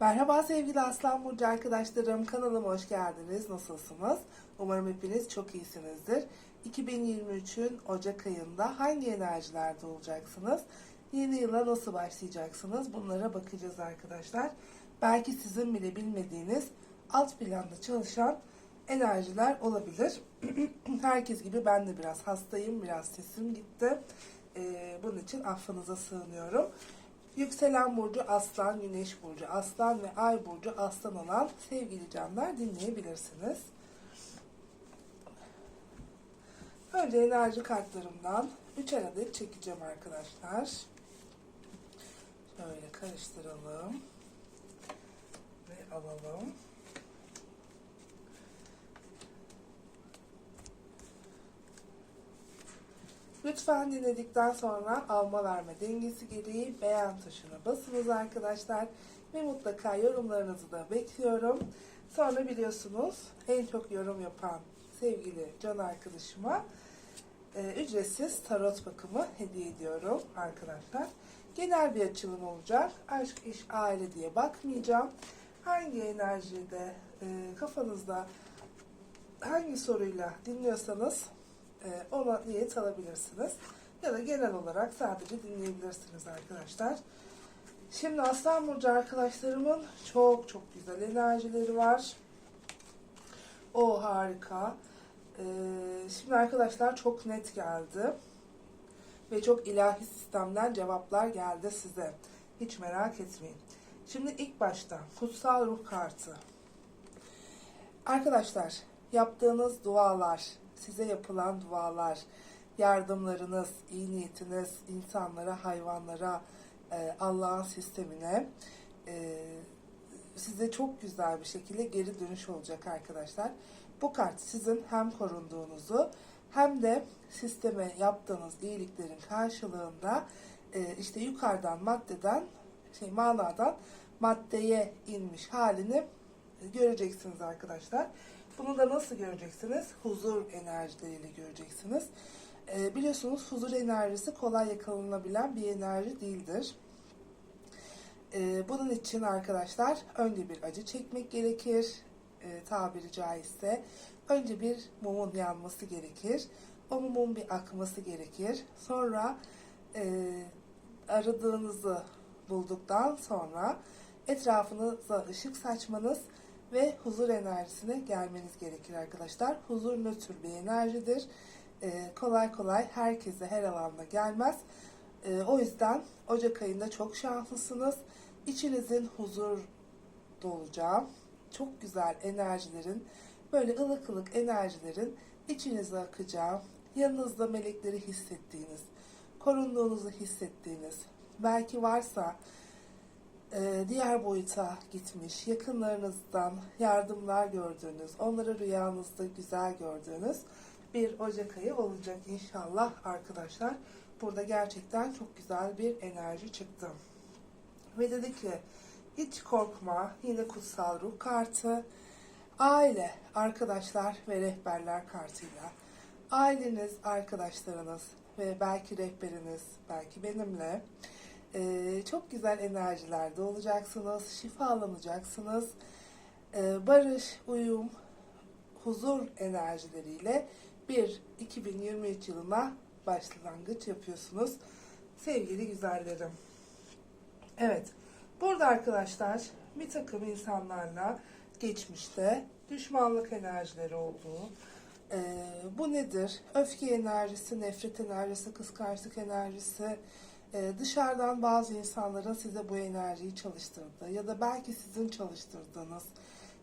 Merhaba sevgili Aslan Burcu arkadaşlarım. Kanalıma hoş geldiniz. Nasılsınız? Umarım hepiniz çok iyisinizdir. 2023'ün Ocak ayında hangi enerjilerde olacaksınız? Yeni yıla nasıl başlayacaksınız? Bunlara bakacağız arkadaşlar. Belki sizin bile bilmediğiniz alt planda çalışan enerjiler olabilir. Herkes gibi ben de biraz hastayım. Biraz sesim gitti. Ee, bunun için affınıza sığınıyorum. Yükselen burcu aslan, güneş burcu aslan ve ay burcu aslan olan sevgili canlar dinleyebilirsiniz. Önce enerji kartlarımdan 3 adet çekeceğim arkadaşlar. Şöyle karıştıralım ve alalım. Lütfen dinledikten sonra alma verme dengesi gereği beğen tuşuna basınız arkadaşlar. Ve mutlaka yorumlarınızı da bekliyorum. Sonra biliyorsunuz en çok yorum yapan sevgili can arkadaşıma e, ücretsiz tarot bakımı hediye ediyorum arkadaşlar. Genel bir açılım olacak. Aşk, iş, aile diye bakmayacağım. Hangi enerjide e, kafanızda hangi soruyla dinliyorsanız e, ona niyet alabilirsiniz. Ya da genel olarak sadece dinleyebilirsiniz arkadaşlar. Şimdi Aslan Burcu arkadaşlarımın çok çok güzel enerjileri var. O harika. Ee, şimdi arkadaşlar çok net geldi. Ve çok ilahi sistemden cevaplar geldi size. Hiç merak etmeyin. Şimdi ilk başta kutsal ruh kartı. Arkadaşlar yaptığınız dualar, size yapılan dualar, yardımlarınız, iyi niyetiniz insanlara, hayvanlara, e, Allah'ın sistemine e, size çok güzel bir şekilde geri dönüş olacak arkadaşlar. Bu kart sizin hem korunduğunuzu hem de sisteme yaptığınız iyiliklerin karşılığında e, işte yukarıdan maddeden şey manadan maddeye inmiş halini göreceksiniz arkadaşlar. Bunu da nasıl göreceksiniz? Huzur enerjileriyle göreceksiniz. Ee, biliyorsunuz huzur enerjisi kolay yakalanılabilen bir enerji değildir. Ee, bunun için arkadaşlar önce bir acı çekmek gerekir. Ee, tabiri caizse. Önce bir mumun yanması gerekir. O mumun bir akması gerekir. Sonra e, aradığınızı bulduktan sonra etrafınıza ışık saçmanız ve huzur enerjisine gelmeniz gerekir arkadaşlar. Huzur nötr bir enerjidir. Ee, kolay kolay herkese her alanda gelmez. Ee, o yüzden Ocak ayında çok şanslısınız. İçinizin huzur dolacağı, çok güzel enerjilerin, böyle ılık ılık enerjilerin içinize akacağı, yanınızda melekleri hissettiğiniz, korunduğunuzu hissettiğiniz, belki varsa diğer boyuta gitmiş, yakınlarınızdan yardımlar gördüğünüz, onları rüyanızda güzel gördüğünüz bir Ocak ayı olacak inşallah arkadaşlar. Burada gerçekten çok güzel bir enerji çıktı. Ve dedi ki hiç korkma yine kutsal ruh kartı, aile, arkadaşlar ve rehberler kartıyla aileniz, arkadaşlarınız ve belki rehberiniz, belki benimle ee, çok güzel enerjilerde olacaksınız, şifalanacaksınız. Ee, barış, uyum, huzur enerjileriyle bir 2023 yılına başlangıç yapıyorsunuz. Sevgili güzellerim. Evet, burada arkadaşlar bir takım insanlarla geçmişte düşmanlık enerjileri olduğu, ee, bu nedir? Öfke enerjisi, nefret enerjisi, kıskançlık enerjisi, dışarıdan bazı insanların size bu enerjiyi çalıştırdığı ya da belki sizin çalıştırdığınız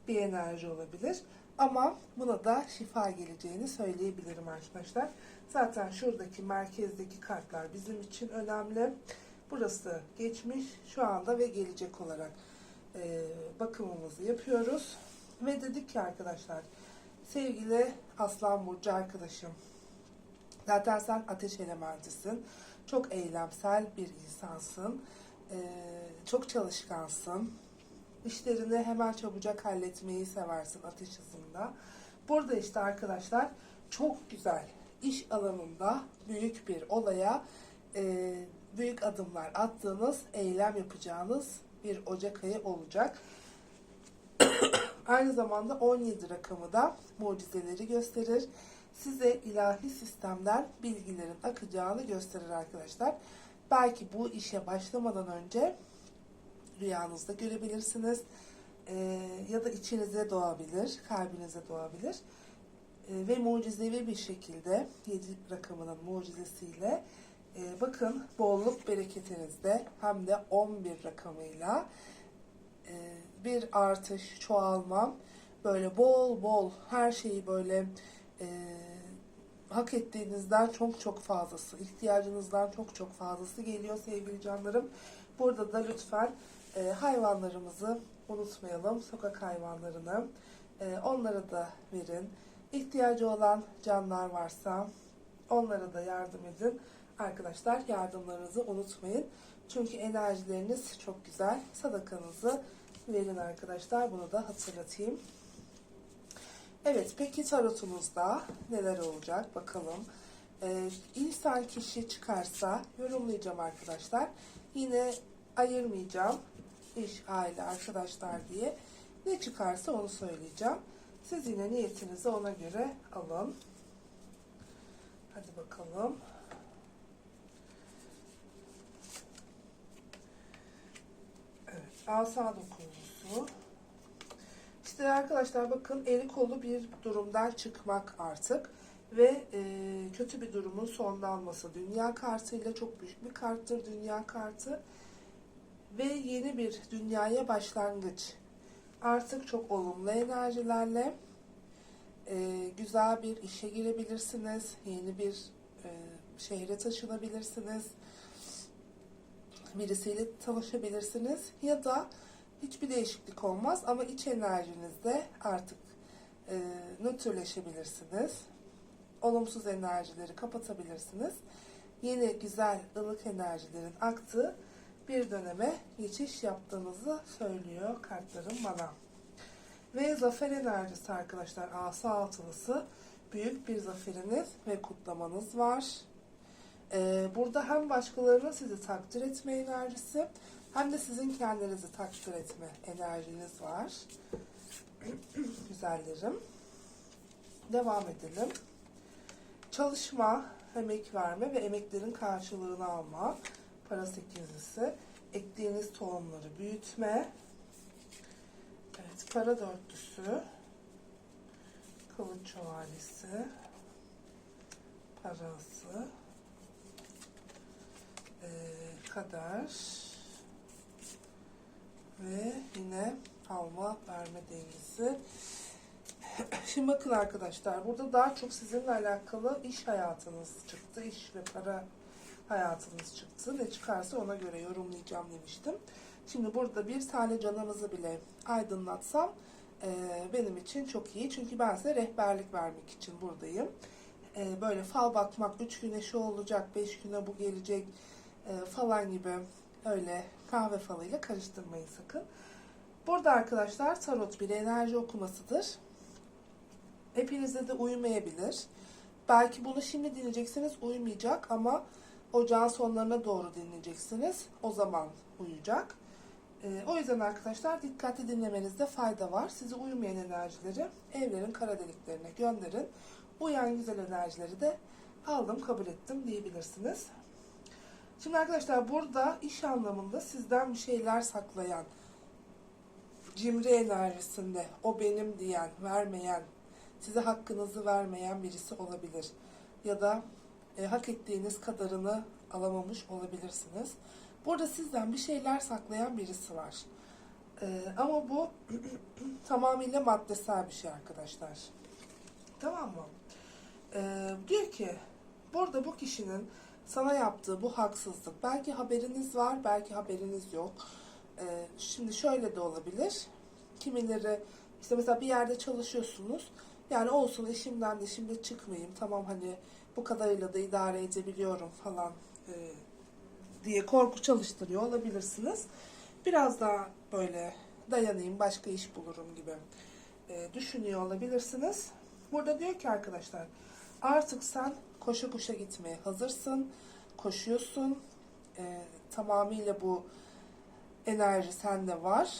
bir enerji olabilir. Ama buna da şifa geleceğini söyleyebilirim arkadaşlar. Zaten şuradaki merkezdeki kartlar bizim için önemli. Burası geçmiş, şu anda ve gelecek olarak e, bakımımızı yapıyoruz. Ve dedik ki arkadaşlar, sevgili Aslan Burcu arkadaşım, zaten sen ateş elementisin çok eylemsel bir insansın. Ee, çok çalışkansın. İşlerini hemen çabucak halletmeyi seversin ateş hızında. Burada işte arkadaşlar çok güzel iş alanında büyük bir olaya e, büyük adımlar attığınız, eylem yapacağınız bir Ocak ayı olacak. Aynı zamanda 17 rakamı da mucizeleri gösterir. Size ilahi sistemden bilgilerin akacağını gösterir arkadaşlar. Belki bu işe başlamadan önce rüyanızda görebilirsiniz. Ee, ya da içinize doğabilir, kalbinize doğabilir. Ee, ve mucizevi bir şekilde 7 rakamının mucizesiyle e, bakın bolluk bereketinizde hem de 11 rakamıyla e, bir artış, çoğalma, böyle bol bol her şeyi böyle e, hak ettiğinizden çok çok fazlası, ihtiyacınızdan çok çok fazlası geliyor sevgili canlarım. Burada da lütfen e, hayvanlarımızı unutmayalım, sokak hayvanlarını. E, onlara da verin. İhtiyacı olan canlar varsa onlara da yardım edin. Arkadaşlar yardımlarınızı unutmayın. Çünkü enerjileriniz çok güzel. Sadakanızı verin arkadaşlar. Bunu da hatırlatayım. Evet peki tarotumuzda neler olacak bakalım. Ee, insan kişi çıkarsa yorumlayacağım arkadaşlar. Yine ayırmayacağım iş, aile, arkadaşlar diye. Ne çıkarsa onu söyleyeceğim. Siz yine niyetinizi ona göre alın. Hadi bakalım. Evet, asa dokunusu. İşte arkadaşlar bakın eli kolu bir durumdan çıkmak artık ve e, kötü bir durumun sonlanması. Dünya kartıyla çok büyük bir karttır dünya kartı ve yeni bir dünyaya başlangıç. Artık çok olumlu enerjilerle e, güzel bir işe girebilirsiniz. Yeni bir e, şehre taşınabilirsiniz. Birisiyle tanışabilirsiniz. Ya da hiçbir değişiklik olmaz ama iç enerjinizde artık e, nötrleşebilirsiniz. Olumsuz enerjileri kapatabilirsiniz. Yeni güzel ılık enerjilerin aktığı bir döneme geçiş yaptığınızı söylüyor kartlarım bana. Ve zafer enerjisi arkadaşlar asa altılısı büyük bir zaferiniz ve kutlamanız var. Ee, burada hem başkalarının sizi takdir etme enerjisi hem de sizin kendinizi takdir etme enerjiniz var. Güzellerim. Devam edelim. Çalışma, emek verme ve emeklerin karşılığını alma. Para sekizlisi. Ektiğiniz tohumları büyütme. Evet, para dörtlüsü. Kılıç şövalyesi. Parası. Ee, kader. Ve yine alma verme dengesi. Şimdi bakın arkadaşlar burada daha çok sizinle alakalı iş hayatınız çıktı. iş ve para hayatınız çıktı. Ne çıkarsa ona göre yorumlayacağım demiştim. Şimdi burada bir tane canınızı bile aydınlatsam e, benim için çok iyi. Çünkü ben size rehberlik vermek için buradayım. E, böyle fal bakmak, üç güne şu olacak, beş güne bu gelecek e, falan gibi öyle kahve falıyla karıştırmayın sakın. Burada arkadaşlar tarot bir enerji okumasıdır. Hepinize de uymayabilir. Belki bunu şimdi dinleyeceksiniz uymayacak ama ocağın sonlarına doğru dinleyeceksiniz. O zaman uyuyacak. Ee, o yüzden arkadaşlar dikkatli dinlemenizde fayda var. Sizi uyumayan enerjileri evlerin kara deliklerine gönderin. Uyan güzel enerjileri de aldım kabul ettim diyebilirsiniz. Şimdi arkadaşlar burada iş anlamında sizden bir şeyler saklayan, cimri enerjisinde o benim diyen, vermeyen, size hakkınızı vermeyen birisi olabilir. Ya da e, hak ettiğiniz kadarını alamamış olabilirsiniz. Burada sizden bir şeyler saklayan birisi var. E, ama bu tamamıyla maddesel bir şey arkadaşlar. Tamam mı? E, diyor ki burada bu kişinin sana yaptığı bu haksızlık. Belki haberiniz var, belki haberiniz yok. E, şimdi şöyle de olabilir. Kimileri işte mesela bir yerde çalışıyorsunuz. Yani olsun işimden de şimdi çıkmayayım. Tamam hani bu kadarıyla da idare edebiliyorum falan e, diye korku çalıştırıyor olabilirsiniz. Biraz daha böyle dayanayım başka iş bulurum gibi e, düşünüyor olabilirsiniz. Burada diyor ki arkadaşlar artık sen koşa koşa gitmeye hazırsın. Koşuyorsun. E, tamamıyla bu enerji sende var.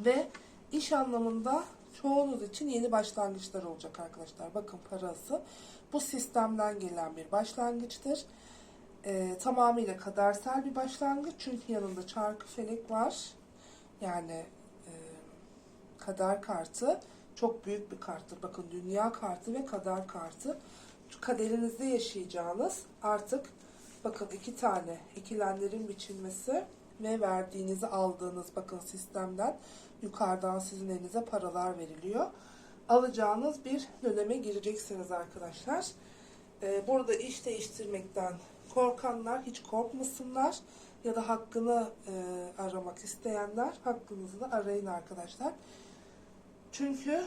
Ve iş anlamında çoğunuz için yeni başlangıçlar olacak arkadaşlar. Bakın parası bu sistemden gelen bir başlangıçtır. Ee, tamamıyla kadersel bir başlangıç. Çünkü yanında çarkı felek var. Yani e, kader kartı çok büyük bir karttır. Bakın dünya kartı ve kader kartı. Kaderinizde yaşayacağınız artık bakın iki tane ikilemlerin biçilmesi ve verdiğinizi aldığınız bakın sistemden yukarıdan sizin elinize paralar veriliyor. Alacağınız bir döneme gireceksiniz arkadaşlar. Ee, burada iş değiştirmekten korkanlar hiç korkmasınlar ya da hakkını e, aramak isteyenler hakkınızı da arayın arkadaşlar. Çünkü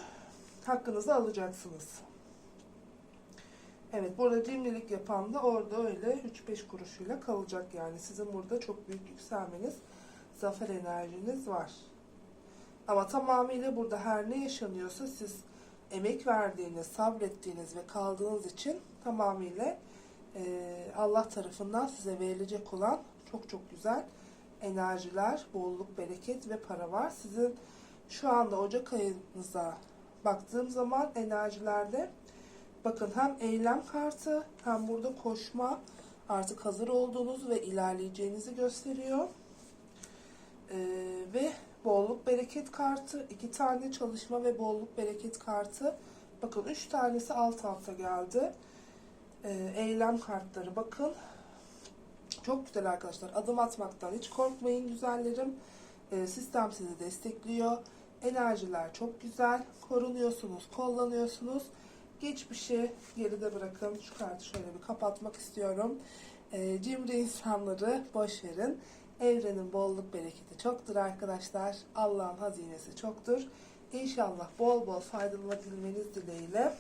hakkınızı alacaksınız. Evet burada cimrilik yapan da orada öyle 3-5 kuruşuyla kalacak yani. Sizin burada çok büyük yükselmeniz, zafer enerjiniz var. Ama tamamıyla burada her ne yaşanıyorsa siz emek verdiğiniz, sabrettiğiniz ve kaldığınız için tamamıyla e, Allah tarafından size verilecek olan çok çok güzel enerjiler, bolluk, bereket ve para var. Sizin şu anda Ocak ayınıza baktığım zaman enerjilerde bakın hem eylem kartı hem burada koşma artık hazır olduğunuz ve ilerleyeceğinizi gösteriyor. Ee, ve bolluk bereket kartı iki tane çalışma ve bolluk bereket kartı bakın üç tanesi alt alta geldi. Ee, eylem kartları bakın çok güzel arkadaşlar. Adım atmaktan hiç korkmayın güzellerim. Ee, sistem sizi destekliyor. Enerjiler çok güzel. Korunuyorsunuz, kullanıyorsunuz. Geçmişi geride bırakın. Şu kartı şöyle bir kapatmak istiyorum. Ee, cimri insanları boş verin. Evrenin bolluk bereketi çoktur arkadaşlar. Allah'ın hazinesi çoktur. İnşallah bol bol faydalanabilmeniz dileğiyle.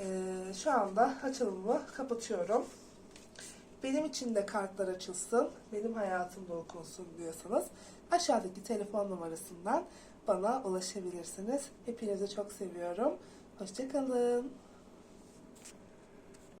Ee, şu anda açılımı kapatıyorum. Benim için de kartlar açılsın, benim hayatımda okunsun diyorsanız aşağıdaki telefon numarasından bana ulaşabilirsiniz. Hepinizi çok seviyorum. Hoşçakalın.